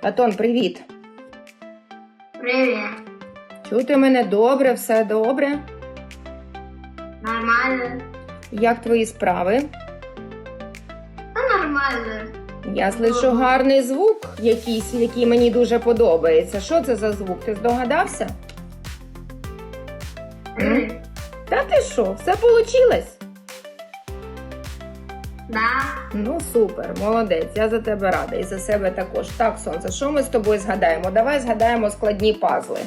Платон, привіт. Привет. Чути мене добре, все добре. Нормально. Як твої справи? Та нормально. Я слышу гарний звук, якийсь, який мені дуже подобається. Що це за звук? Ти здогадався? Та ти що, все вийшло? Да. Ну супер, молодець. Я за тебе рада і за себе також. Так, сонце, що ми з тобою згадаємо? Давай згадаємо складні пазли.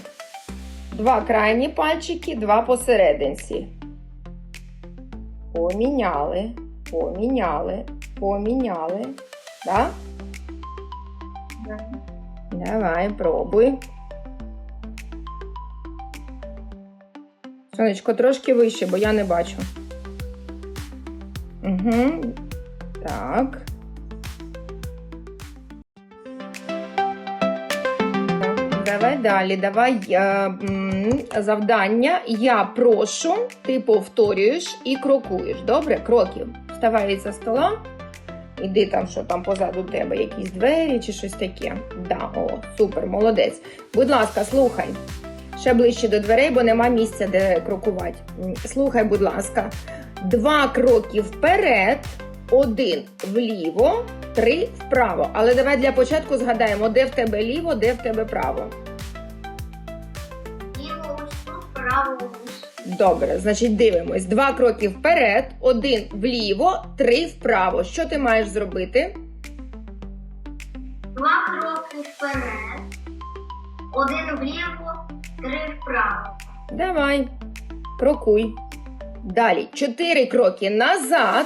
Два крайні пальчики, два посерединці. Поміняли, поміняли, поміняли. Да? Да. Давай, пробуй. Сонечко, трошки вище, бо я не бачу. Угу. Так. Давай далі. Давай е, завдання. Я прошу, ти повторюєш і крокуєш. Добре? Кроків. Вставай за стола. Іди там, що там позаду тебе, якісь двері чи щось таке. Да, о, супер, молодець. Будь ласка, слухай. Ще ближче до дверей, бо нема місця, де крокувати. Слухай, будь ласка, два кроки вперед, один вліво, три вправо. Але давай для початку згадаємо, де в тебе ліво, де в тебе право. Ліво ось право ось. Добре, значить дивимось. Два кроки вперед, один вліво, три вправо. Що ти маєш зробити? Два кроки вперед. Один вліво, три вправо. Давай, крокуй. Далі. Чотири кроки назад,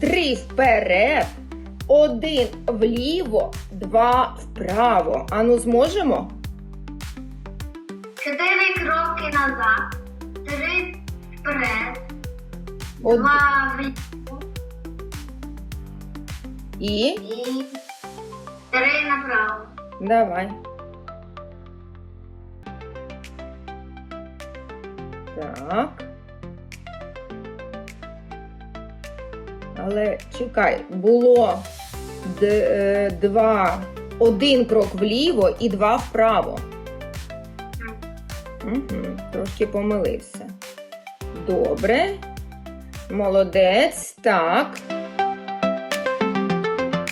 три вперед, один вліво, два вправо. Ану, зможемо? Чотири кроки назад. Три вперед. Од... Два вліво І і три направо. давай. Так. Але чекай, було д- е, два, один крок вліво і два вправо. Угу, трошки помилився. Добре. Молодець. Так.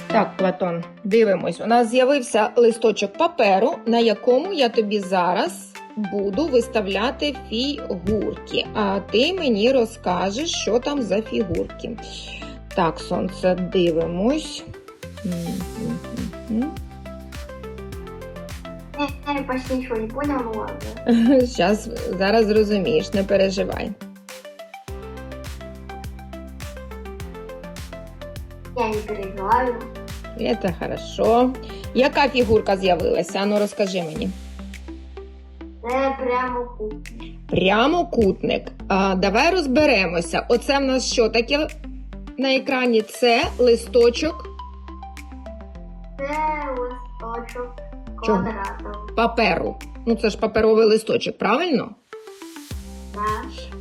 Так, Платон, дивимось. У нас з'явився листочок паперу, на якому я тобі зараз буду виставляти фігурки. А ти мені розкажеш, що там за фігурки. Так, сонце, дивимось. Понял, ну зараз зрозумієш, не переживай. Я не переживаю. Це хорошо. Яка фігурка з'явилася? Ану, розкажи мені. Це прямо кут. Прямокутник. А, давай розберемося. Оце в нас що таке на екрані? Це листочок Це листочок Чого? квадратовий. паперу. Ну, це ж паперовий листочок, правильно? Да.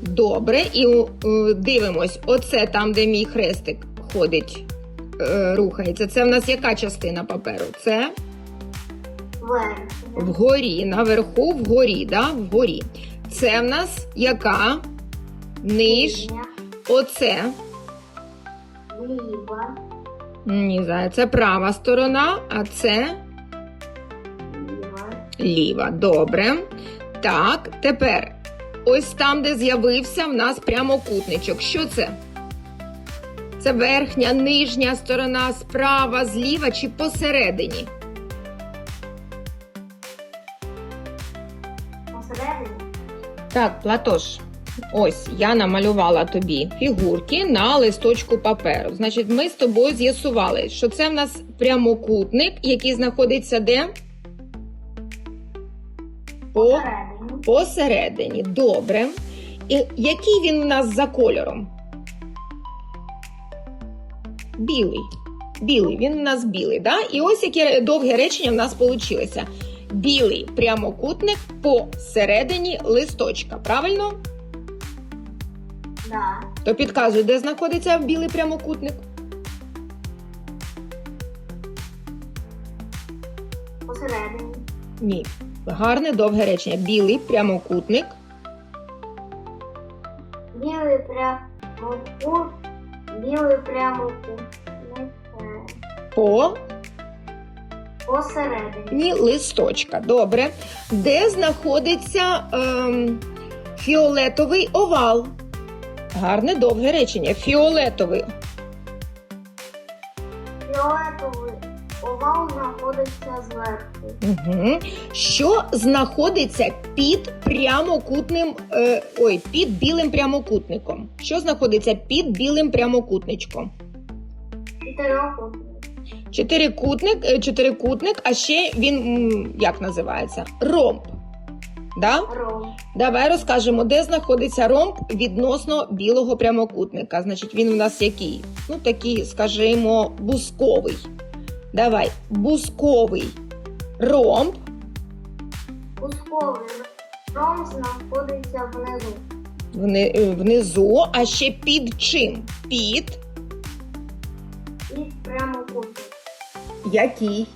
Добре, і е, дивимось, оце там, де мій хрестик ходить, е, рухається. Це в нас яка частина паперу? Це Верхня. вгорі, наверху, вгорі, да? вгорі. Це в нас яка? Ниж. Нижня. Оце. Ліва. Не знаю, це права сторона, а це Ліва. ліва. Добре. Так, тепер ось там, де з'явився в нас прямокутничок. Що це? Це верхня, нижня сторона, справа, зліва чи посередині? Посередині. Так, Платош, ось я намалювала тобі фігурки на листочку паперу. Значить, ми з тобою з'ясували, що це в нас прямокутник, який знаходиться де? По... Посередині. Добре. І який він у нас за кольором? Білий. Білий, він у нас білий, да? І ось яке довге речення в нас вийшло. Білий прямокутник посередині листочка. Правильно? Да. То підказуй, де знаходиться білий прямокутник? Посередині. Ні. Гарне довге речення. Білий прямокутник. Білий прямокут. Білий прямокутник. По Посередині. ні листочка. Добре. Де знаходиться ем, фіолетовий овал? Гарне довге речення. Фіолетовий. Фіолетовий овал знаходиться зверху. Угу. Що знаходиться під прямокутним, е, ой, під білим прямокутником? Що знаходиться під білим прямокутничком? Чотирьохкутник. Чотирикутник, е, чотирикутник, а ще він м, як називається? Ромб. Да? Ром. Давай розкажемо, де знаходиться ромб відносно білого прямокутника. Значить, він у нас який? Ну, такий, скажімо, бусковий. Давай, бусковий ромб. Пусковий ром знаходиться внизу. Вни- е, внизу, а ще під чим? Під І прямокутник. який?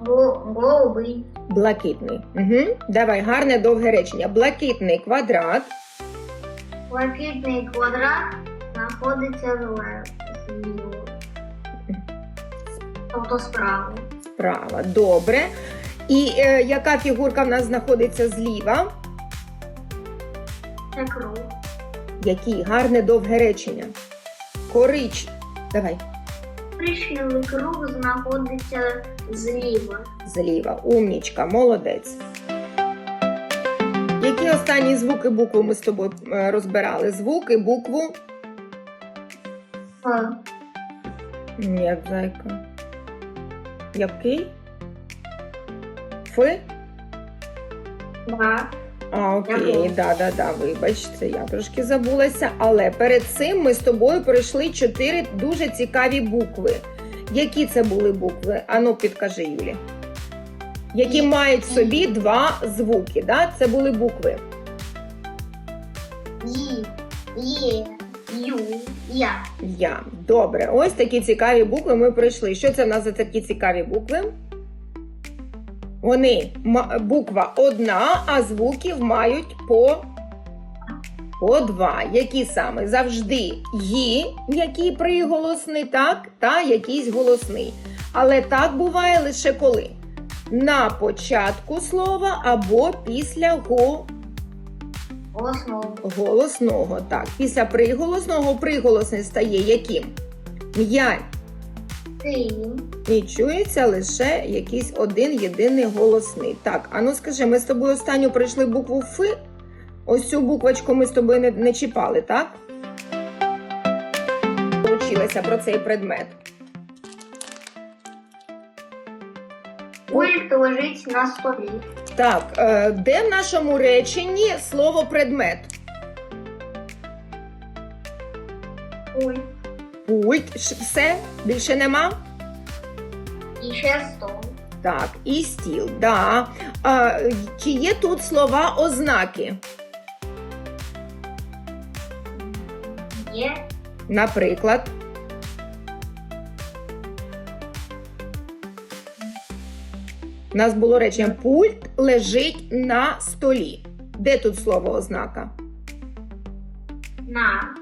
Гол- Голубий. Блакитний. Угу. Давай, гарне довге речення. Блакитний квадрат. Блакитний квадрат знаходиться зле- Тобто справа. Справа. Добре. І е, яка фігурка в нас знаходиться зліва? Це круг. Який? Гарне довге речення. Корич. Давай. Коричневий круг знаходиться зліва. Зліва. Умнічка, молодець. Які останні звуки букви ми з тобою е, розбирали? Звуки, букву. Ф. Ні, зайка. Який? Фи? Ба. А, окей, да, да, да, вибач, це я трошки забулася. Але перед цим ми з тобою пройшли чотири дуже цікаві букви. Які це були букви? Ану, підкажи, Юлі. Які мають в собі два звуки. Да? Це були букви. Ї. Є. Ю. Я. Я. Добре, ось такі цікаві букви ми пройшли. Що це в нас за такі цікаві букви? Вони буква одна, а звуків мають по, по два. Які саме? Завжди «ї», який приголосний, так, та якийсь голосний. Але так буває лише коли? На початку слова або після го Голосного. голосного. Так, після приголосного приголосний стає яким? М'я. Синім. І чується лише якийсь один єдиний голосний. Так, а ну скажи, ми з тобою останню пройшли букву Ф. Ось цю буквочку ми з тобою не, не чіпали, так? Училася про цей предмет. Пульт лежить на столі. Так, е, де в нашому реченні слово предмет? Пульт. Пульт. Все? Більше нема? І ще стол. Так, і стіл, да. А, чи є тут слова ознаки? Є. Наприклад, у нас було речення пульт лежить на столі. Де тут слово ознака? На.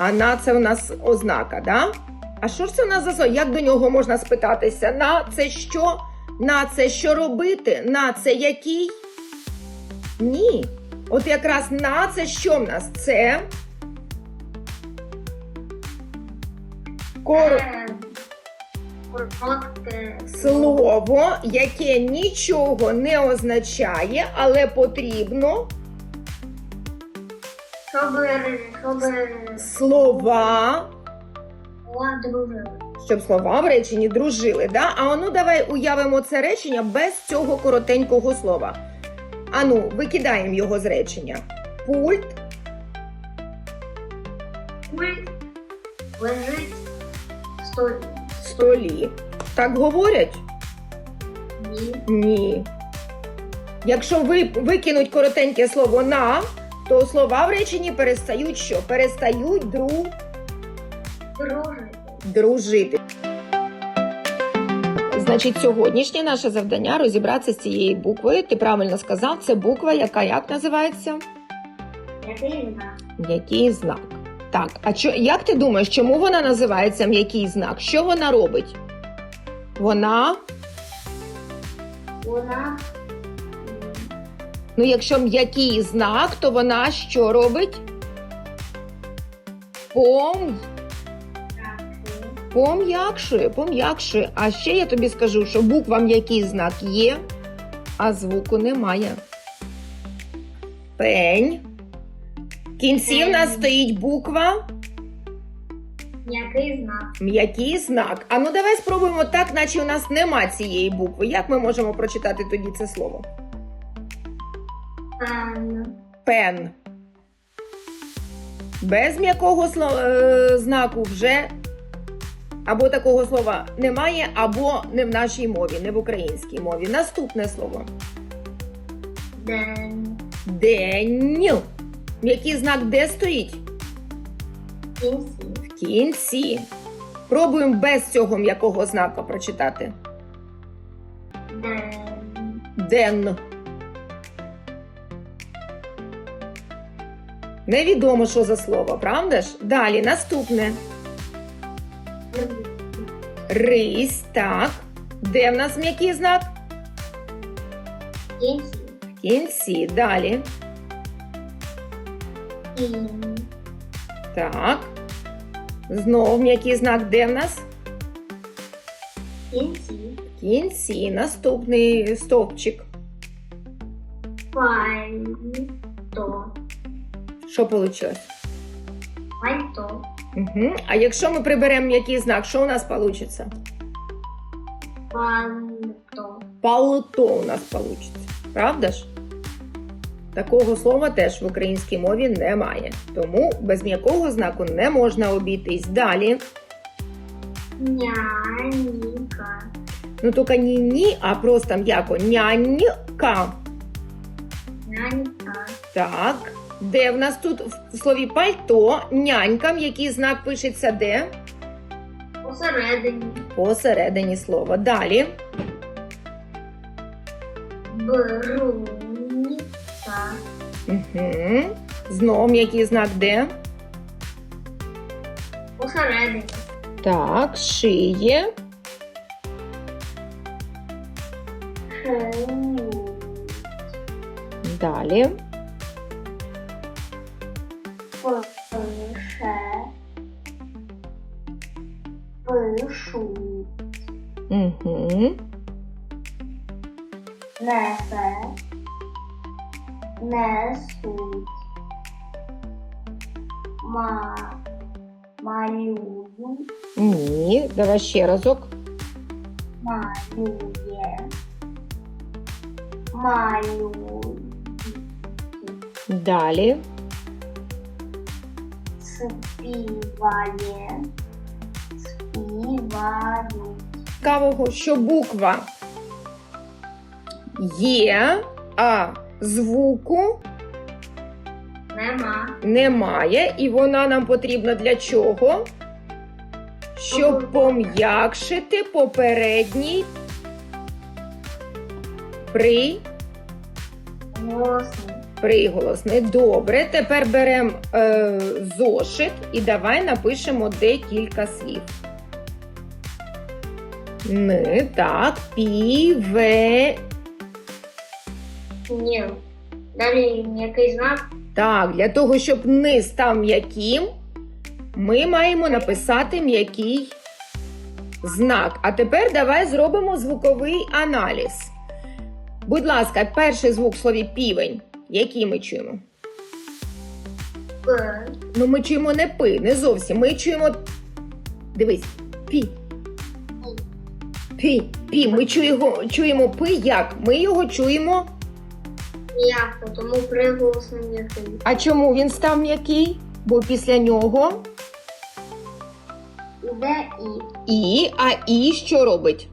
А на це у нас ознака, да? А що ж це у нас за слово? Як до нього можна спитатися? На це що? На це що робити? На це який? Ні. От якраз на це що в нас? Це кор... Е, Коротке. слово, яке нічого не означає, але потрібно Щоб, щоб слова, щоб слова в реченні дружили. Да? А ну давай уявимо це речення без цього коротенького слова. Ану, викидаємо його з речення. Пульт Пульт лежить столі. столі. Так говорять? Ні. Ні. Якщо ви викинуть коротеньке слово на, то слова в реченні перестають що? Перестають дру... Дружити. дружити. Значить, сьогоднішнє наше завдання розібратися з цією буквою. Ти правильно сказав, це буква, яка як називається? Який знак? М'який знак. Так, а чо, як ти думаєш, чому вона називається м'який знак? Що вона робить? Вона, Вона ну якщо м'який знак, то вона що робить? Пом, пом'якшує, пом'якшує. А ще я тобі скажу, що буква м'який знак є, а звуку немає. Пень. В кінці в нас стоїть буква. Який знак? М'який знак. А ну давай спробуємо так, наче у нас нема цієї букви. Як ми можемо прочитати тоді це слово? Пен. Пен. Без м'якого сло- е, знаку вже або такого слова немає, або не в нашій мові, не в українській мові. Наступне слово. День. День. М'який знак де стоїть? Кінці. В кінці. Пробуємо без цього м'якого знаку прочитати. День. Ден. Невідомо, що за слово, правда ж? Далі, наступне. Рись, так. Де в нас м'який знак? Кінці. В кінці. Далі. Так. Знов м'який знак де в нас? Кінці. Кінці. Наступний стовпчик. Пальто. Що вийшло? Пальто. Угу. А якщо ми приберемо м'який знак, що у нас вийде? Пальто. Палто у нас вийде. Правда ж? Такого слова теж в українській мові немає. Тому без м'якого знаку не можна обійтись. Далі. Нянька. Ну тільки не ні, а просто м'яко. Нянька. Нянька. Так. Де в нас тут в слові пальто нянька, м'який знак пишеться де? Посередині. Посередині слова. Далі. Брунька. Угу. Знов м'який знак де? Посередині. Так, шиє. Далі. Малюю. Ні. Давай ще разок. Малює. Малює. Далі. Співає. Співають. Цікавого, що буква є, а звуку Нема. немає, і вона нам потрібна для чого? Щоб пом'якшити попередній при, Голосний. приголосний. Добре, тепер беремо е, зошит і давай напишемо декілька слів. Ни, так, піве. Ні. Далі який знак? Так, для того, щоб низ став м'яким, ми маємо написати м'який знак. А тепер давай зробимо звуковий аналіз. Будь ласка, перший звук в слові півень. Який ми чуємо? П. Ну, ми чуємо не пи, не зовсім. Ми чуємо. Дивись, пі. Пі, пі. Ми чуємо, чуємо пи як? Ми його чуємо. М'яко, тому приголосний м'який. А чому він став м'який? Бо після нього Іде і. і, а і що робить?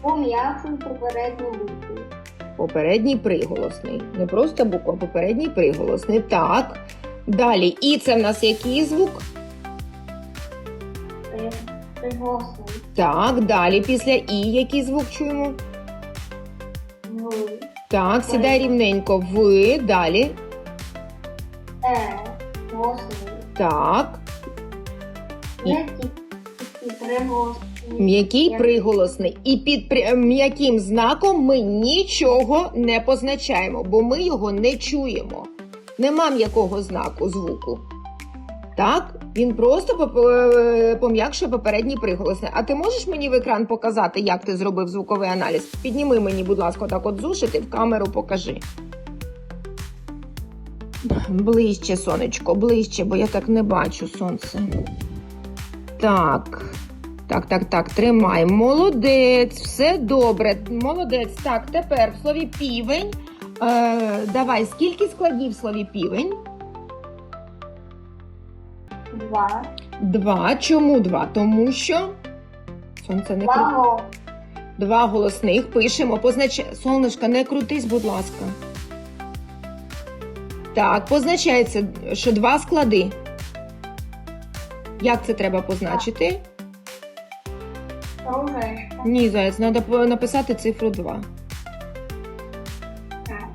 Пом'якшуй попередню букву. Попередній приголосний. Не просто буква, а попередній приголосний. Так. Далі. І це в нас який звук? Приголосний. Так, далі після І який звук чуємо? В. Так, сідай рівненько. В, далі. Е. Голосний. Так. М'який приголосний. І під при- м'яким знаком ми нічого не позначаємо, бо ми його не чуємо. Нема м'якого знаку звуку. Так, він просто е, пом'якшує попередній приголосний. А ти можеш мені в екран показати, як ти зробив звуковий аналіз? Підніми мені, будь ласка, так от зушити в камеру покажи. Ближче, сонечко, ближче, бо я так не бачу сонце. Так. Так, так, так, тримай. Молодець, все добре. Молодець. Так, тепер в слові півень. Е, давай, скільки складів в слові півень? Два. Два. Чому два? Тому що. Сонце не кру... Два. Два голосних пишемо. Познач... Сонечка, не крутись, будь ласка. Так, позначається, що два склади. Як це треба позначити? Ні, заяць, треба написати цифру 2. Так.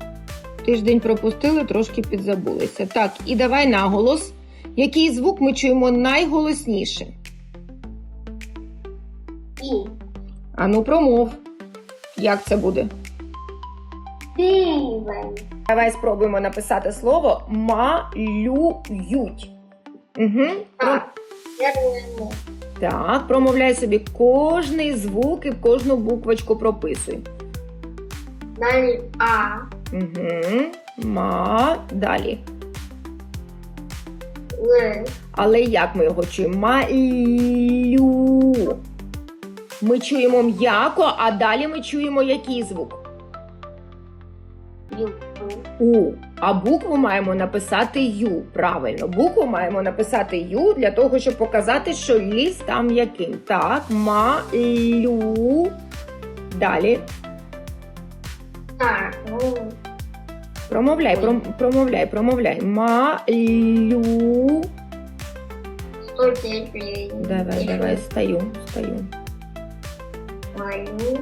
Тиждень пропустили, трошки підзабулися. Так, і давай наголос. Який звук ми чуємо найголосніше? І. Ану, промов. Як це буде? Півень. Давай спробуємо написати слово малюють. Угу. Так. Так, промовляй собі кожний звук і кожну буквочку прописуй. Далі А. Угу. Ма. Далі. Л. Але як ми його чуємо? Малю. Ми чуємо м'яко, а далі ми чуємо який звук? Ю. У. А букву маємо написати Ю. Правильно, букву маємо написати Ю для того, щоб показати, що ліс там м'яким. Так, малю. Далі. Так. Промовляй, пром, промовляй, промовляй. Малю. Стойте, півень. Давай, давай, стаю, стаю. Малю.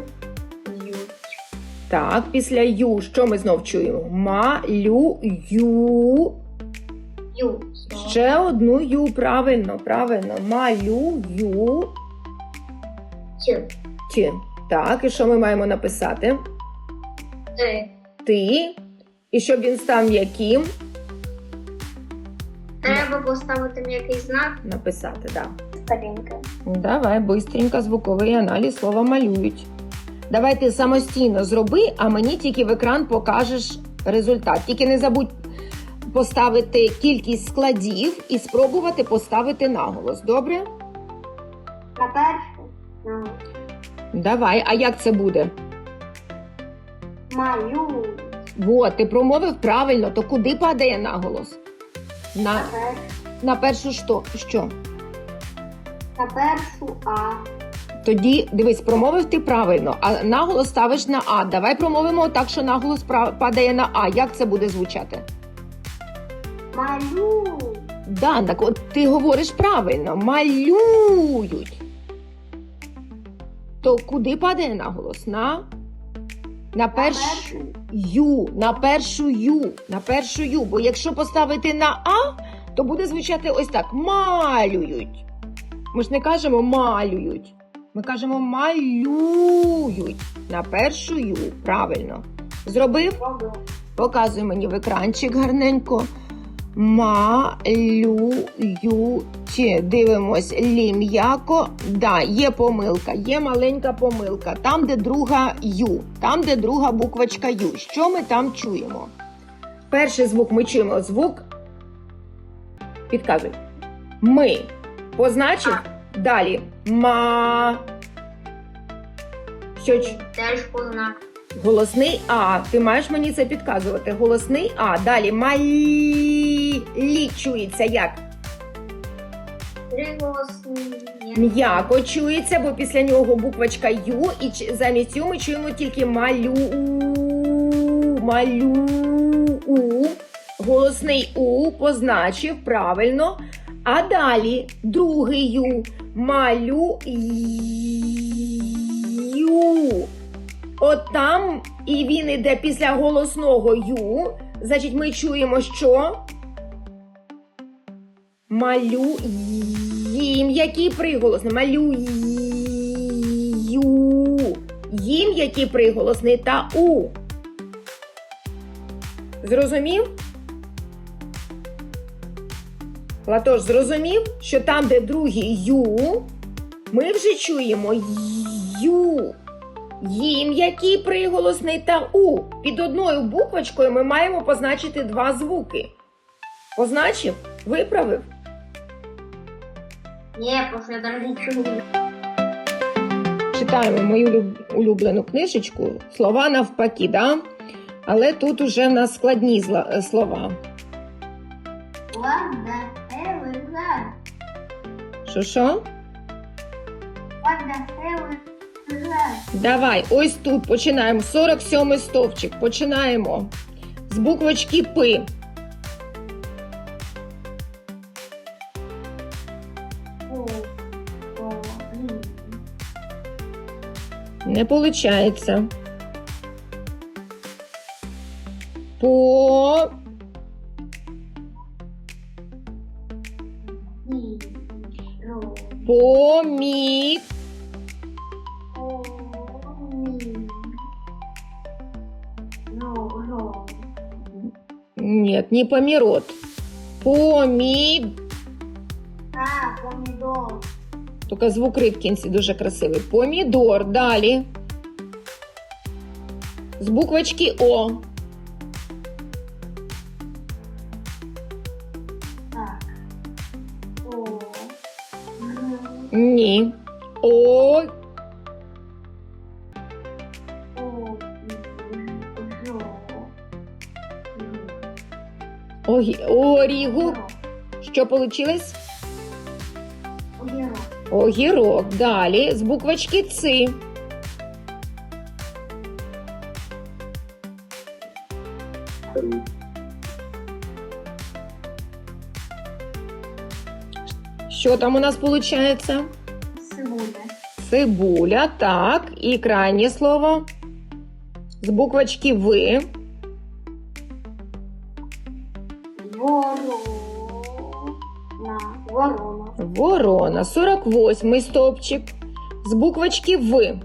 Так, після ю, що ми знов чуємо? Малю ю. Ще одну ю. Правильно, правильно. Малю ю. Т. Ті. Так, і що ми маємо написати? Т. Ти. І щоб він став м'яким, Треба поставити м'який знак. написати, так. Сторінка. Давай, бистренько звуковий аналіз слова малюють. Давай ти самостійно зроби, а мені тільки в екран покажеш результат. Тільки не забудь поставити кількість складів і спробувати поставити наголос. Добре? На першу. Давай, а як це буде? Малю. Вот, ти промовив правильно, то куди падає наголос? На, на першу що? що? На першу А. Тоді дивись, промовив ти правильно, а наголос ставиш на А. Давай промовимо так, що наголос падає на А. Як це буде звучати? Малю. Да, так от ти говориш правильно, малюють. То куди падає наголос? На? На першу ю, на першу ю, на першу ю. Бо якщо поставити на А, то буде звучати ось так: малюють. Ми ж не кажемо малюють. Ми кажемо малюють на першу ю. Правильно. Зробив? Показуй мені в екранчик гарненько. Малюють. Дивимось лі м'яко. Да, є помилка, є маленька помилка. Там, де друга ю, там, де друга буквочка ю. Що ми там чуємо? Перший звук ми чуємо звук. Підказуй. Ми. Позначив? Далі. Ма. Що ч- Теж познак. Голосний А. Ти маєш мені це підказувати. Голосний А. Далі малі чується як? Приголосний. М'яко чується, бо після нього буквочка Ю, і ч- замість Ю ми чуємо тільки малю. Малю. Голосний У позначив правильно. А далі другий Ю. Малю. Ю. От там, і він іде після голосного ю. Значить, ми чуємо, що? Малю. Їм який приголосний. Малю. Ю. Їм який приголосний та у. Зрозумів? Латош, зрозумів, що там, де другий ю, ми вже чуємо ю. Їм який приголосний та у. Під одною буквочкою ми маємо позначити два звуки. Позначив? Виправив? Не, после традиции. Читаємо мою улюблену книжечку Слова навпаки, да? але тут уже в нас складні слова. What hell? Що що? Давай, ось тут починаємо. 47 стовпчик. Починаємо з буквочки П. Не виходить. По Ро. помі О, ні. Ро, ро. Нет, не помірот. Помі. А, помідор. Тільки звук ри в кінці дуже красивий. Помідор. Далі. З буквочки О. Ні. О. О. Огі... Орігу. Що получилось? Огірок. Огірок. Далі. З буквочки Ц. Що там у нас виходить? Цибуля. Цибуля, так. І крайнє слово. З буквочки В. Ворона. Ворона. Ворона. 48 стовпчик. З буквочки В.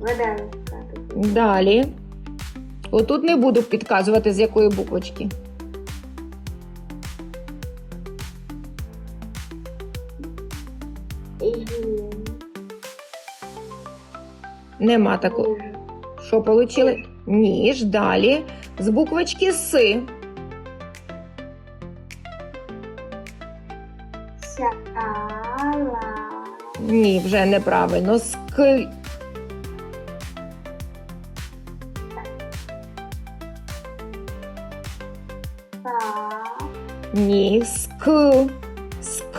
Виденка. Далі. Отут не буду підказувати, з якої буквочки. Нема такого. Що вийшло? Ніж. Далі. З буквочки С. Ні, вже неправильно. Ск. Ні. Ск. Ск.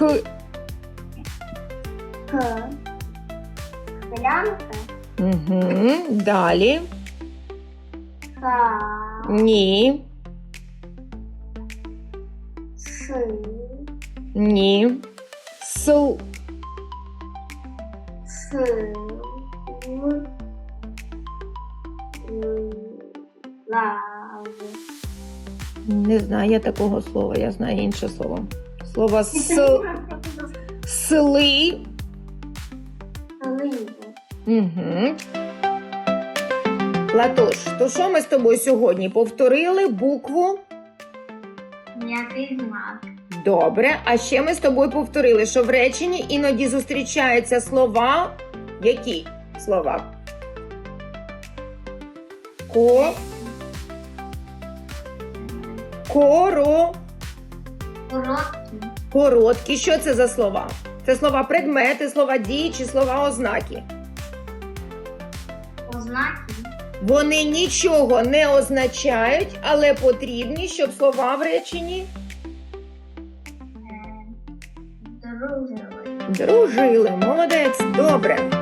К. Склянка. Угу. Далі. Ха. Ні. Си. Ні. С. знаю я такого слова, я знаю інше слово. Слово с. Сли. Угу. Латош, то що ми з тобою сьогодні повторили букву? М'який знак. Добре. А ще ми з тобою повторили, що в реченні іноді зустрічаються слова. Які слова? Ко. Коро. Короткий. Короткі. Що це за слова? Це слова предмети, слова дії чи слова ознаки. Ознаки. Вони нічого не означають, але потрібні, щоб слова в реченні Дружили. дружили. Молодець, добре.